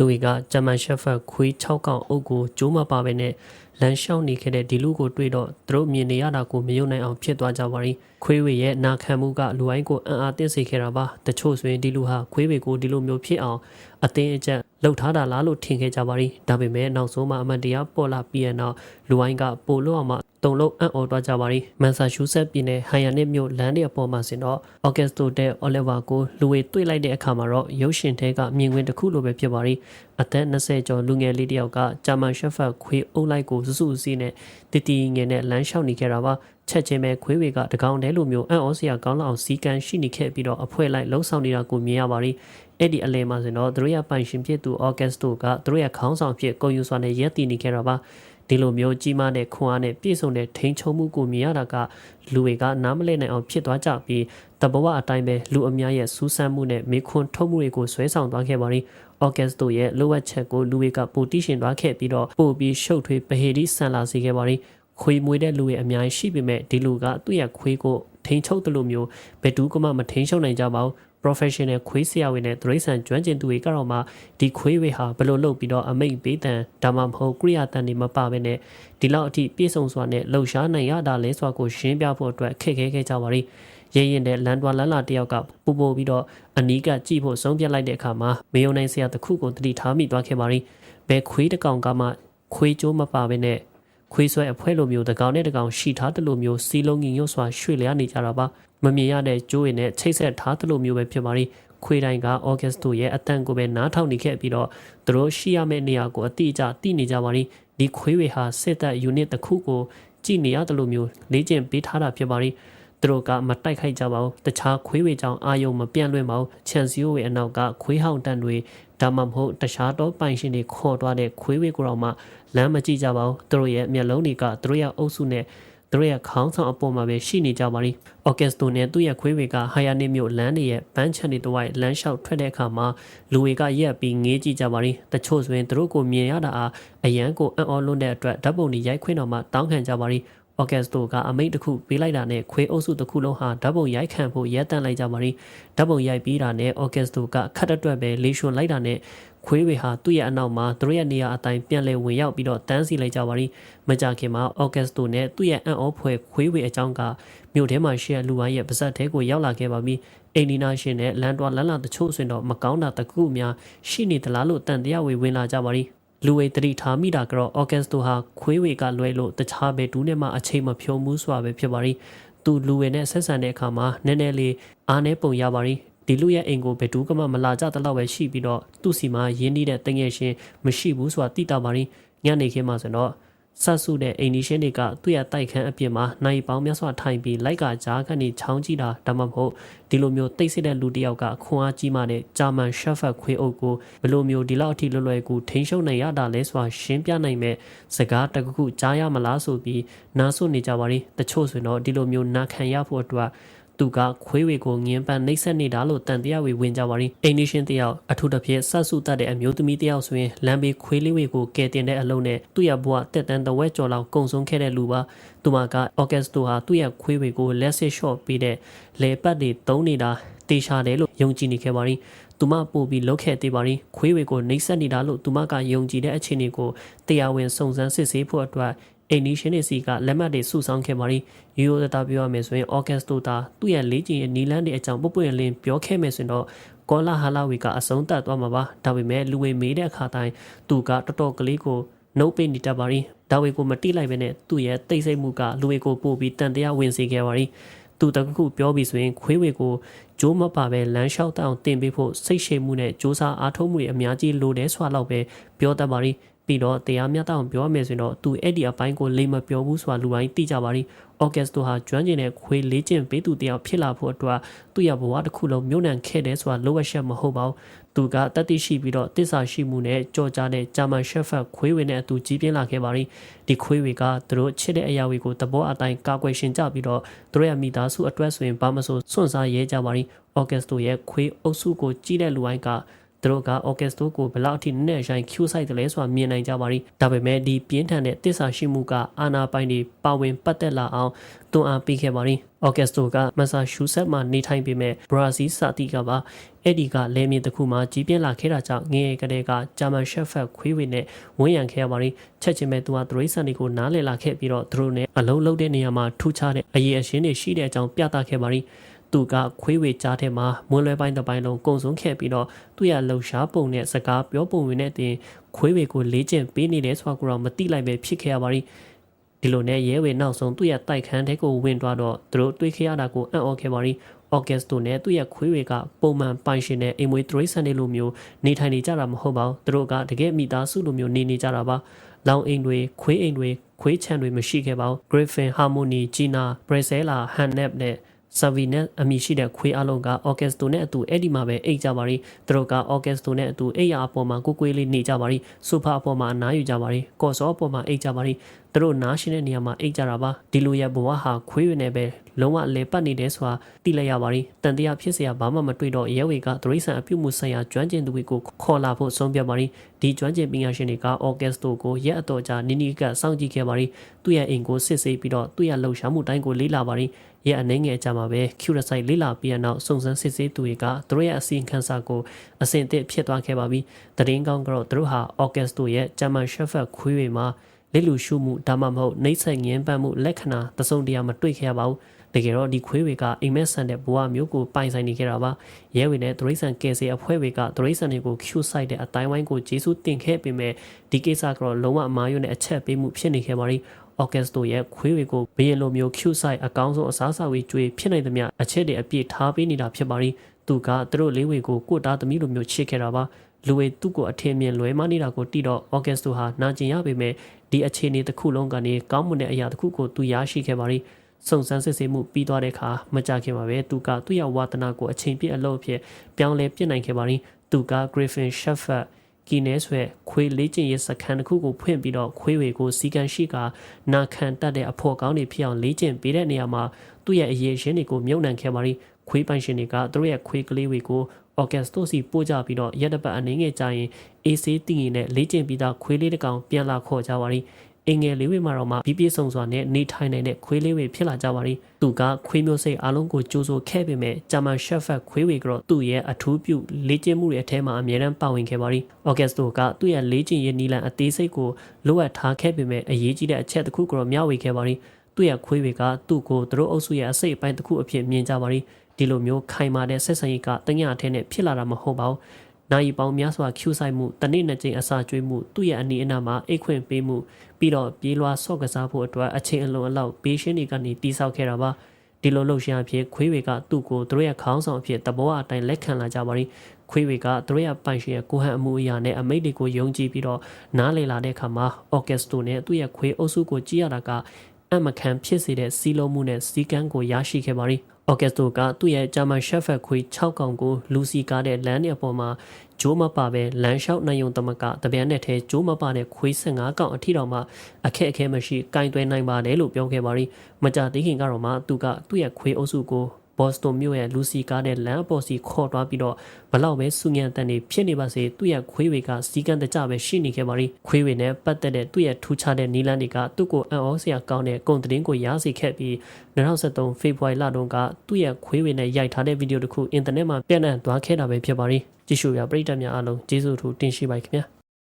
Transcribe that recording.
လူဝေကဂျမန်ရှက်ဖတ်ခွေး6កောင်အုပ်ကိုကျိုးမပါပဲနဲ့လမ်းလျှောက်နေခဲ့တဲ့ဒီလူကိုတွေ့တော့သူတို့မြင်နေရတာကိုမယုံနိုင်အောင်ဖြစ်သွားကြပါရီခွေးဝေရဲ့နာခံမှုကလူတိုင်းကိုအံ့အားသင့်စေခဲ့တာပါတချို့ဆိုရင်ဒီလူဟာခွေးဝေကိုဒီလိုမျိုးဖြစ်အောင်အသင်းအကျပ်လှုပ်ထားတာလားလို့ထင်ခဲ့ကြပါရီဒါပေမဲ့နောက်ဆုံးမှအမှန်တရားပေါ်လာပြီးရနောက်လူတိုင်းကပို့လို့အောင်မှ တုံလုံးအံ့ဩသွားကြပါရီမန်ဆာရှူဆက်ပြည်နယ်ဟိုင်ယာနစ်မြို့လမ်းတွေအပေါ်မှာဆင်တော့အော်ဂတ်စတိုတဲ့အော်လီဗာကိုလူဝေတွေ့လိုက်တဲ့အခါမှာတော့ရုပ်ရှင်ထဲကမြင်ကွင်းတစ်ခုလိုပဲဖြစ်ပါရီအသက်20ကျော်လူငယ်လေးတစ်ယောက်ကဂျာမန်ရှက်ဖတ်ခွေးအုပ်လိုက်ကိုစုစုစည်းနဲ့တတီငယ်နဲ့လမ်းလျှောက်နေခဲ့တာပါချက်ချင်းပဲခွေးဝေကတကောင်တဲလိုမျိုးအံ့ဩစရာကောင်းလောက်အောင်စီကံရှိနေခဲ့ပြီးတော့အဖွဲလိုက်လှုံ့ဆော်နေတာကိုမြင်ရပါရီအဲ့ဒီအလဲမှာဆိုတော့သူတို့ရပိုင်ရှင်ဖြစ်သူအော်ဂတ်စတိုကသူတို့ရခေါင်းဆောင်ဖြစ်ကိုယူဆွာနဲ့ရက်တည်နေခဲ့တာပါ ဒီလိုမျိုးကြီးမားတဲ့ခွန်အားနဲ့ပြည့်စုံတဲ့ထိန်ချုံမှုကိုမြင်ရတာကလူတွေကနားမလည်နိုင်အောင်ဖြစ်သွားကြပြီးတဘဝအတိုင်းပဲလူအများရဲ့စူးစမ်းမှုနဲ့မေခွန်းထုတ်မှုတွေကိုဆွဲဆောင်သွားခဲ့ပါရီအော်ဂတ်စတိုရဲ့လိုအပ်ချက်ကိုလူတွေကပိုတိရှင်သွားခဲ့ပြီးတော့ပို့ပြီးရှုပ်ထွေးပဟေဒီဆန်လာစေခဲ့ပါရီခွေမွေတဲ့လူတွေအများကြီးရှိပေမဲ့ဒီလူကသူ့ရဲ့ခွေးကိုထိန်ချုပ်တယ်လို့မျိုးဘယ်သူမှမထိန်ချုပ်နိုင်ကြပါဘူး professional ခွေးဆရာဝန်နဲ့ဒရိဆန်ကျွမ်းကျင်သူတွေကတော့မှဒီခွေးဝေဟာဘယ်လိုလုပ်ပြီးတော့အမိတ်ပေးတန်ဒါမှမဟုတ်ကိရိယာတန်တွေမပါဘဲနဲ့ဒီလောက်အထိပြည့်စုံစွာနဲ့လှုပ်ရှားနိုင်ရတာလဲစွာကိုရှင်းပြဖို့အတွက်ခက်ခဲခဲ့ကြပါလိမ့်ရဲရင်တဲ့လန်တွာလန်လာတယောက်ကပူပိုပြီးတော့အနီးကကြည့်ဖို့ဆုံးဖြတ်လိုက်တဲ့အခါမှာမေယုံနိုင်ဆရာတစ်ခုကိုတတိထားမိသွားခဲ့ပါလိမ့်ဘယ်ခွေးတစ်ကောင်ကမှခွေးကြိုးမပါဘဲနဲ့ခွေးဆွဲအဖွဲလိုမျိုးတကောင်နဲ့တကောင်ရှိထားတယ်လို့မျိုးစီလုံးငင်ညွတ်စွာရွှေ့လျားနေကြတာပါ မမြင်ရတဲ့ကျိုးရည်နဲ့ချိတ်ဆက်ထားတယ်လို့မျိုးပဲဖြစ်ပါလိမ့်ခွေတိုင်းကဩဂတ်စ်တိုရဲ့အတန်ကိုပဲနားထောင်နေခဲ့ပြီးတော့သူတို့ရှိရမယ့်နေရာကိုအတိအကျသိနေကြပါလိမ့်ဒီခွေးဝေဟာစစ်တပ်ယူနစ်တစ်ခုကိုကြည့်နေရတယ်လို့မျိုးလေ့ကျင့်ပေးထားတာဖြစ်ပါလိမ့်သူတို့ကမတိုက်ခိုက်ကြပါဘူးတခြားခွေးဝေကြောင့်အာယုံမပြန့်လွင့်ပါဘူးချန်စီယိုဝေအနောက်ကခွေးဟောင်တန်တွေဒါမှမဟုတ်တခြားတော့ပိုင်ရှင်တွေခေါ်သွားတဲ့ခွေးဝေကိုတော့မှလမ်းမကြည့်ကြပါဘူးသူတို့ရဲ့မျက်လုံးတွေကသူတို့ရဲ့အုပ်စုနဲ့ သူတို့ရဲ့ခေါင်းဆောင်အပေါ်မှာပဲရှိနေကြပါလိမ့်။အော်ကက်စတိုနဲ့သူ့ရဲ့ခွေးဝေကဟာယာနစ်မြို့လမ်းတွေရဲ့ဘန်းချန်တွေတဝိုက်လမ်းလျှောက်ထွက်တဲ့အခါမှာလူတွေကရက်ပြီးငေးကြည့်ကြပါလိမ့်။တချို့ဆိုရင်သူတို့ကိုမြင်ရတာအားအရန်ကိုအံ့ဩလွန်းတဲ့အတွက်ဓာတ်ပုံတွေရိုက်ခွင့်တော်မှာတောင်းခံကြပါလိမ့်။အော်ကက်စတိုကအမိတ်တစ်ခုပေးလိုက်တာနဲ့ခွေးအုပ်စုတစ်ခုလုံးဟာဓာတ်ပုံရိုက်ခံဖို့ရဲတန့်လိုက်ကြပါလိမ့်ဓာတ်ပုံရိုက်ပြီးတာနဲ့အော်ကက်စတိုကခတ်တက်တွက်ပဲလေးရွှွန်လိုက်တာနဲ့ ခွေးဝေဟာသူ့ရဲ့အနောက်မှာသူတို့ရဲ့နေရာအတိုင်းပြန်လဲဝင်ရောက်ပြီးတော့တန်းစီလိုက်ကြပါလိမ့်မကြခင်မှာအော်ကက်စတိုနဲ့သူ့ရဲ့အန်အောဖွယ်ခွေးဝေအကြောင်းကမြို့ထဲမှာရှိတဲ့လူဝိုင်းရဲ့ပါဇက်ထဲကိုရောက်လာခဲ့ပါပြီအိန္ဒိနာရှင်နဲ့လန်တွာလန်လာတချို့ဆိုရင်တော့မကောင်းတာတကူများရှိနေသလားလို့တန်တရားဝေဝင်လာကြပါလိမ့်လူဝေတတိထားမိတာကတော့အော်ဂတ်စတိုဟာခွေးဝေကလွဲလို့တခြားဘယ်တူးနဲ့မှအချိန်မဖြုံးမှုစွာပဲဖြစ်ပါရီသူလူဝေနဲ့ဆက်ဆံတဲ့အခါမှာနည်းနည်းလေးအားနည်းပုံရပါရီ ဒီလူရဲ့အိမ်ကိုဘယ်သူမှမလာကြတဲ့လောက်ပဲရှိပြီးတော့သူ့စီမှာရင်းနှီးတဲ့တငယ်ရှင်မရှိဘူးဆိုတာသိတာပါရီညနေခင်းမှာဆိုတော့ဆတ်ဆုတဲ့အိမ်နီရှင်တွေကသူ့ရဲ့တိုက်ခန်းအပြင်မှာနိုင်ပေါင်းများစွာထိုင်ပြီးလိုက်ကကြားကနေချောင်းကြည့်တာဒါမှမဟုတ်ဒီလိုမျိုးတိတ်ဆိတ်တဲ့လူတစ်ယောက်ကခွန်အားကြီးမှတဲ့ဂျာမန်ရှက်ဖတ်ခွေးအုပ်ကိုဘလိုမျိုးဒီလောက်အထိလွယ်လွယ်ကူထိန်းချုပ်နိုင်ရတာလဲဆိုတာရှင်းပြနိုင်မဲ့စကားတခုခုကြားရမလားဆိုပြီးနားဆွနေကြပါလိတချို့ဆိုတော့ဒီလိုမျိုးနာခံရဖို့အတွက် သူကခွေးဝေကိုငင်းပန်းနှိပ်စက်နေတာလို့တန်တရားဝေဝင်ကြပါရင်အိန္ဒိရှင်တယောက်အထူးသဖြင့်ဆတ်ဆုတတ်တဲ့အမျိုးသမီးတယောက်ဆိုရင်လမ်းဘေးခွေးလေးဝေကိုကယ်တင်တဲ့အလုံးနဲ့သူ့ရဲ့ဘဝတက်တန်းတဝက်ကျော်လောက်ကုံဆုံးခဲ့တဲ့လူပါသူမကအော်ကက်စတိုဟာသူ့ရဲ့ခွေးဝေကိုလက်စစ်ရှော့ပေးတဲ့လေပတ်တွေတုံးနေတာတေချာတယ်လို့ယုံကြည်နေခဲ့ပါရင်သူမပို့ပြီးလောက်ခဲ့သေးပါရင်ခွေးဝေကိုနှိပ်စက်နေတာလို့သူမကယုံကြည်တဲ့အခြေအနေကိုတရားဝင်စုံစမ်းစစ်ဆေးဖို့အတွက် အိန္ဒိရှင်တွေစီကလက်မှတ်တွေစုဆောင်းခဲ့ပါရီရိုးရိုးသားသားပြောရမယ်ဆိုရင်အော်ဂတ်စတိုတာသူ့ရဲ့လေးကျင်ရဲ့နီလန်းတွေအကြောင်းပုတ်ပွင့်လင်းပြောခဲ့မယ်ဆိုရင်တော့ကောလာဟာလာဝီကအဆုံးသတ်သွားမှာပါဒါပေမဲ့လူဝေမေးတဲ့အခါတိုင်းသူကတော်တော်ကလေးကိုနှုတ်ပိတ်နေတတ်ပါရီဒါဝေကိုမတိလိုက်ပဲနဲ့သူ့ရဲ့တိတ်ဆိတ်မှုကလူဝေကိုပို့ပြီးတန်တရားဝင်စေခဲ့ပါရီသူတခုပြောပြီးဆိုရင်ခွေးဝေကိုဂျိုးမပါပဲလမ်းလျှောက်တောင်တင်ပေးဖို့စိတ်ရှိမှုနဲ့စ조사အားထုတ်မှုတွေအများကြီးလိုတယ်ဆွာလောက်ပဲပြောတတ်ပါရီ ပြီးတော့တရားမျှတအောင်ပြောရမယ်ဆိုရင်တော့သူအဲ့ဒီအပိုင်းကိုလိမ့်မပြောဘူးဆိုတာလူတိုင်းသိကြပါလိ။အော်ဂတ်စတိုဟာကျွမ်းကျင်တဲ့ခွေလေးကျင့်ပေးသူတယောက်ဖြစ်လာဖို့အတွက်သူ့ရဲ့ဘဝတစ်ခုလုံးမြုံနှံခဲ့တယ်ဆိုတာလိုအပ်ချက်မဟုတ်ပါဘူး။သူကတတိရှိပြီးတော့တစ္ဆာရှိမှုနဲ့ကြော်ကြားတဲ့ဂျာမန်ရှက်ဖတ်ခွေးဝေနဲ့အတူကြီးပြင်းလာခဲ့ပါလိ။ဒီခွေးဝေကသူတို့ချစ်တဲ့အရာတွေကိုသဘောအတိုင်းကာကွယ်ရှင်ကြပြီးတော့သူတို့ရဲ့မိသားစုအတွက်ဆိုရင်ဘာမဆိုစွန့်စားရဲကြပါလိ။အော်ဂတ်စတိုရဲ့ခွေးအုပ်စုကိုကြီးတဲ့လူတိုင်းက သူတို့က Augusto ကိုဘလောက်အထိနဲ့ရိုင်း Q ဆိုင်တယ်လဲဆိုတာမြင်နိုင်ကြပါရီဒါပေမဲ့ဒီပြင်းထန်တဲ့တစ္ဆာရှိမှုကအာနာပိုင်တွေပါဝင်ပတ်သက်လာအောင်တွန်းအားပေးခဲ့ပါရီ Augusto ကမဆာရှူဆက်မှာနေထိုင်ပေမဲ့ဘရာဇီးစာတီကပါအဲ့ဒီကလဲမြေတစ်ခုမှာကြီးပြင်းလာခဲ့တာကြောင့်ငငယ်ကလေးကဂျာမန်ရှက်ဖက်ခွေးဝေနဲ့ဝန်းရံခဲ့ရပါရီချက်ချင်းပဲသူကသရိတ်ဆန်တွေကိုနားလည်လာခဲ့ပြီးတော့သူတို့နဲ့အလုံးလုံးတဲ့နေရာမှာထူးခြားတဲ့အရေးအရှင်းတွေရှိတဲ့အကြောင်းပြသခဲ့ပါရီ သူကခွေးဝေကြားထဲမှာမွန်းလွဲပိုင်းတစ်ပိုင်းလုံးကုံဆုံးခဲ့ပြီးတော့သူ့ရဲ့လှုပ်ရှားပုံနဲ့စကားပြောပုံတွေနဲ့တင်ခွေးဝေကိုလေးကျင့်ပေးနေတယ်ဆိုတာကိုတော့မသိလိုက်ပဲဖြစ်ခဲ့ရပါရီဒီလိုနဲ့ရဲဝေနောက်ဆုံးသူ့ရဲ့တိုက်ခန်းထဲကိုဝင်သွားတော့သူတို့တွေးခရတာကိုအံ့ဩခဲ့ပါရီအော်ဂက်စတိုနဲ့သူ့ရဲ့ခွေးတွေကပုံမှန်ပိုင်ရှင်တဲ့အိမ်မွေးတရိတ်ဆန်တွေလိုမျိုးနေထိုင်နေကြတာမဟုတ်ပါဘူးသူတို့ကတကယ်မိသားစုလိုမျိုးနေနေကြတာပါလောင်အိမ်တွေခွေးအိမ်တွေခွေးချန်တွေမရှိခဲ့ပါဘူး Griffin Harmony Gina Brazella Hannep နဲ့ Savi နဲ့အမိရှိတဲ့ခွေးအလုံးက Augusto နဲ့အတူအဲ့ဒီမှာပဲအိတ်ကြပါရီသူတို့က Augusto နဲ့အတူအိတ်ရအပေါ်မှာကိုကိုွေးလေးနေကြပါရီဆိုဖာအပေါ်မှာအနားယူကြပါရီကော့ဆောအပေါ်မှာအိတ်ကြပါရီသူတို့နားရှင်တဲ့နေရာမှာအိတ်ကြတာပါဒီလိုရဲ့ဘဝဟာခွေးရနေပဲလုံးဝလေပတ်နေတယ်ဆိုတာသိလိုက်ရပါရီတန်တရားဖြစ်เสียဘာမှမတွေ့တော့ရဲဝေကသရိษံအပြုမှုဆိုင်ရာကျွမ်းကျင်သူတွေကိုခေါ်လာဖို့ဆုံးဖြတ်ပါရီဒီကျွမ်းကျင်ပညာရှင်တွေက Augusto ကိုရက်အတော်ကြာနီနီကစောင့်ကြည့်ခဲ့ပါရီသူ့ရဲ့အိမ်ကိုစစ်ဆေးပြီးတော့သူ့ရဲ့လှုပ်ရှားမှုတိုင်းကိုလေးလာပါရီရဲ့အနေငယ်အကြမှာပဲ Curacao လေးလာပြီးနောက်စုံစမ်းစစ်ဆေးသူတွေကသူတို့ရဲ့အစီအခံစာကိုအစင်သစ်ဖြစ်သွားခဲ့ပါပြီ။တရင်ကောင်းကတော့သူတို့ဟာ Augusto ရဲ့ဂျမန်ရှက်ဖက်ခွေးတွေမှာ လက်လူရှုမှုဒါမှမဟုတ်နှိမ့်ဆက်ငင်းပန်းမှုလက္ခဏာတစုံတရာမတွေ့ခဲ့ရပါဘူး။တကယ်တော့ဒီခွေးတွေကအိမ်မက်ဆန်တဲ့ဘဝမျိုးကိုပိုင်ဆိုင်နေကြတာပါရဲဝေနဲ့ဒရိษံကယ်ဆယ်အဖွဲ့တွေကဒရိษံတွေကို Q ဆိုင်တဲ့အတိုင်းဝိုင်းကိုဂျေဆုတင်ခဲ့ပေမဲ့ဒီကိစ္စကတော့လုံးဝအမားရွနဲ့အချက်ပေးမှုဖြစ်နေခဲ့ပါလိမ့်အော်ကက်စတိုရဲ့ခွေးတွေကိုဘရင်လိုမျိုး Q site အကောင်းဆုံးအစားအစာတွေကျွေးဖြစ်နိုင်သမျှအချက်တွေအပြည့်ထားပေးနေတာဖြစ်ပါရီသူကသူတို့လေးတွေကိုကိုတာသမီးလိုမျိုးချစ်ခဲ့တာပါလူဝေသူ့ကိုအထင်မြင်လွဲမနေတာကိုတိတော့အော်ကက်စတိုဟာနာကျင်ရပေမဲ့ ဒီအခြေအနေတစ်ခုလုံးကနေကောင်းမွန်တဲ့အရာတစ်ခုကိုသူရရှိခဲ့ပါရီစုံစမ်းစစ်ဆေးမှုပြီးသွားတဲ့အခါမကြခင်ပါပဲသူကသူ့ရဲ့ဝါသနာကိုအချိန်ပြည့်အလုပ်အဖြစ်ပြောင်းလဲပြစ်နိုင်ခဲ့ပါရီသူက Griffin Shepherd ကီနဲဆွဲခွေးလေးကျင်ရဲ့စခန်းတစ်ခုကိုဖွင့်ပြီးတော့ခွေးတွေကိုစီကံရှိကနာခံတတ်တဲ့အဖို့ကောင်းတွေဖြစ်အောင်လေ့ကျင့်ပေးတဲ့နေရာမှာသူ့ရဲ့အရေးရှင်တွေကိုမြုပ်နှံခဲ့ပါရီခွေးပိုင်ရှင်တွေကသူတို့ရဲ့ခွေးကလေးတွေကိုအော်ဂတ်စတိုစီပို့ကြပြီးတော့ရက်တပတ်အနေငယ်ကြရင်အေးဆေးတည်ရင်နဲ့လေ့ကျင့်ပြီးသားခွေးလေးတစ်ကောင်ပြန်လာခေါ်ကြပါရီ အင်ငယ်လေးဝေမှာတော့မှပြီးပြည့်စုံစွာနဲ့နေထိုင်နိုင်တဲ့ခွေးလေးဝေဖြစ်လာကြပါရီသူကခွေးမျိုးစိတ်အလုံးကိုကြိုးဆိုခဲ့ပေမဲ့ဂျာမန်ရှက်ဖက်ခွေးဝေကတော့သူ့ရဲ့အထူးပြုလေ့ကျင့်မှုတွေအထဲမှာအမြဲတမ်းပါဝင်ခဲ့ပါရီအော်ဂတ်စတိုကသူ့ရဲ့လေ့ကျင့်ရေးနီလန်အသေးစိတ်ကိုလိုအပ်ထားခဲ့ပေမဲ့အရေးကြီးတဲ့အချက်တစ်ခုကိုမျှဝေခဲ့ပါရီသူ့ရဲ့ခွေးဝေကသူ့ကိုသူတို့အုပ်စုရဲ့အစိတ်အပိုင်းတစ်ခုအဖြစ်မြင်ကြပါရီဒီလိုမျိုးခိုင်မာတဲ့ဆက်ဆံရေးကတညအထဲနဲ့ဖြစ်လာတာမဟုတ်ပါဘူး နိုင်ပေါင်းများစွာကျူဆိုင်မှုတနေ့နှစ်ကြိမ်အစာကျွေးမှုသူ့ရဲ့အနီးအနားမှာအိတ်ခွင့်ပေးမှုပြီးတော့ပြေးလွှာဆော့ကစားဖို့အတွက်အချိန်အလုံးအလောက်ပေးရှင်းတွေကနေတိဆောက်ခဲ့တာပါဒီလိုလှုပ်ရှားဖြစ်ခွေးတွေကသူ့ကိုသူတို့ရဲ့ခေါင်းဆောင်အဖြစ်တဘောအတိုင်းလက်ခံလာကြပါရီခွေးတွေကသူတို့ရဲ့ပိုင်ရှင်ရဲ့ကိုဟန်အမှုအရာနဲ့အမိတ်တွေကိုယုံကြည်ပြီးတော့နားလည်လာတဲ့အခါမှာအော်ကက်စတိုနဲ့သူ့ရဲ့ခွေးအုပ်စုကိုကြည့်ရတာကအမခံဖြစ်စေတဲ့စီးလုံးမှုနဲ့စီကန်းကိုရရှိခဲ့ပါရီအော်ကက်စတိုကသူ့ရဲ့ဂျာမန်ရှက်ဖက်ခွေး6កောင်ကိုလူစီကားတဲ့လမ်းရဲ့အပေါ်မှာဂျိုးမပါပဲလမ်းလျှောက်နိုင်ုံတမကတပြန်နဲ့ထဲဂျိုးမပါတဲ့ခွေး15កောင်အထိတောင်မှအခက်အခဲမရှိကင်သွဲနိုင်ပါတယ်လို့ပြောခဲ့ပါရီမကြသေးခင်ကတော့မှသူကသူ့ရဲ့ခွေးအုပ်စုကို ဘော့စတွန်မြို့ရဲ့လူစီကားတဲ့လမ်းအပေါ်စီခေါ်သွားပြီးတော့ဘလောက်ပဲစုညံတန်နေဖြစ်နေပါစေသူ့ရဲ့ခွေးတွေကစီကံတကြပဲရှိနေခဲ့ပါလိခွေးတွေနဲ့ပတ်သက်တဲ့သူ့ရဲ့ထူးခြားတဲ့နီလန်းတွေကသူ့ကိုအံ့ဩစရာကောင်းတဲ့ဂုံသတင်းကိုရစေခဲ့ပြီး2023ဖေဖော်ဝါရီလတုန်းကသူ့ရဲ့ခွေးတွေနဲ့ရိုက်ထားတဲ့ဗီဒီယိုတစ်ခုအင်တာနက်မှာပြန့်နှံ့သွားခဲ့တာပဲဖြစ်ပါလိကြည့်ရှုရပရိသတ်များအားလုံးကျေးဇူးထူးတင်ရှိပါခင်ဗျာ